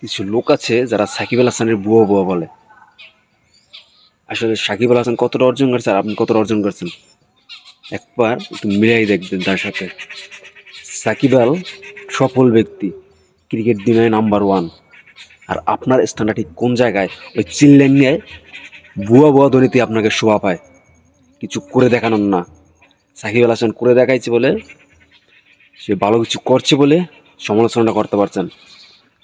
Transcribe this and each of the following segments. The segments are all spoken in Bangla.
কিছু লোক আছে যারা সাকিব আল হাসানের বুয়া বুয়া বলে। আসলে সাকিব আল হাসান কতটা অর্জন করছে আর আপনি কতটা অর্জন করছেন? একবার একটু মিলাই দেখবেন তার সাথে। সাকিব আল সফল ব্যক্তি, ক্রিকেট দিনে নাম্বার ওয়ান। আর আপনার স্থানটা ঠিক কোন জায়গায়? ওই চিল্লেন নিয়ে বুয়া বুয়া ধ্বনিতে আপনাকে শোভা পায়। কিছু করে দেখানোর না। সাকিব আল হাসান করে দেখাইছে বলে, সে ভালো কিছু করছে বলে সমালোচনাটা করতে পারছেন।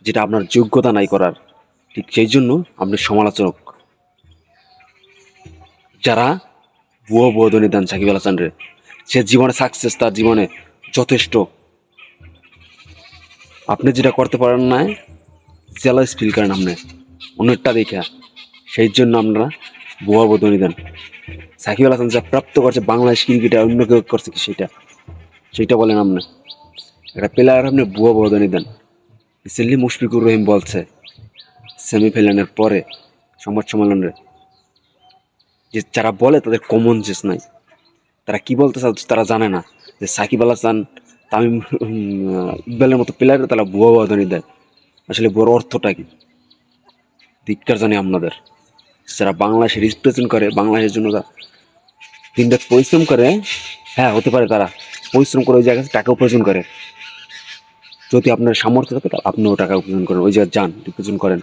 যেটা আপনার যোগ্যতা নাই করার। ঠিক সেই জন্য আপনি সমালোচক। যারা ভুয়ো ভুয়ো ধ্বনি দেন সাকিব আল হাসান রে সে জীবনে সাকসেস তার জীবনে যথেষ্ট। আপনি যেটা করতে পারেন না জেলাস ফিল করেন আপনি, অন্যটা দেখা। সেই জন্য আপনারা ভুয়া ভুয়ো ধ্বনি দেন। সাকিব আল হাসান যা প্রাপ্ত করছে বাংলাদেশ ক্রিকেটে, অন্য কেউ করছে কি সেটা? সেইটা বলেন আপনি। একটা প্লেয়ার আপনি বুয়া ধ্বনি দেন। রিসেন্টলি মুশফিকুর রহিম বলছে, সেমিফাইনালের পরে সংবাদ সম্মেলনে যে যারা বলে তাদের কমন সেন্স নাই। তারা কি বলতে চাচ্ছে তারা জানে না। যে সাকিব আল হাসান, তামিম ইকবালের মতো প্লেয়ার তারা বুয়া ধ্বনি দেয়। আসলে বড় অর্থটা কি? ধিক্কার জানি আপনাদের। যারা বাংলাদেশে রিপ্রেজেন্ট করে, বাংলাদেশের জন্য তারা দিন পরিশ্রম করে হ্যাঁ হতে পারে তারা। পরিশ্রম করে ওই জায়গায় টাকা উপার্জন করে। যদি আপনার সামর্থ্য থাকে, তাহলে আপনিও টাকা উপার্জন করেন। ওই জায়গায় যান উপার্জন করেন।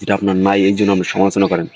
যেটা আপনার নাই, এই জন্য আপনি সমালোচনা করেন।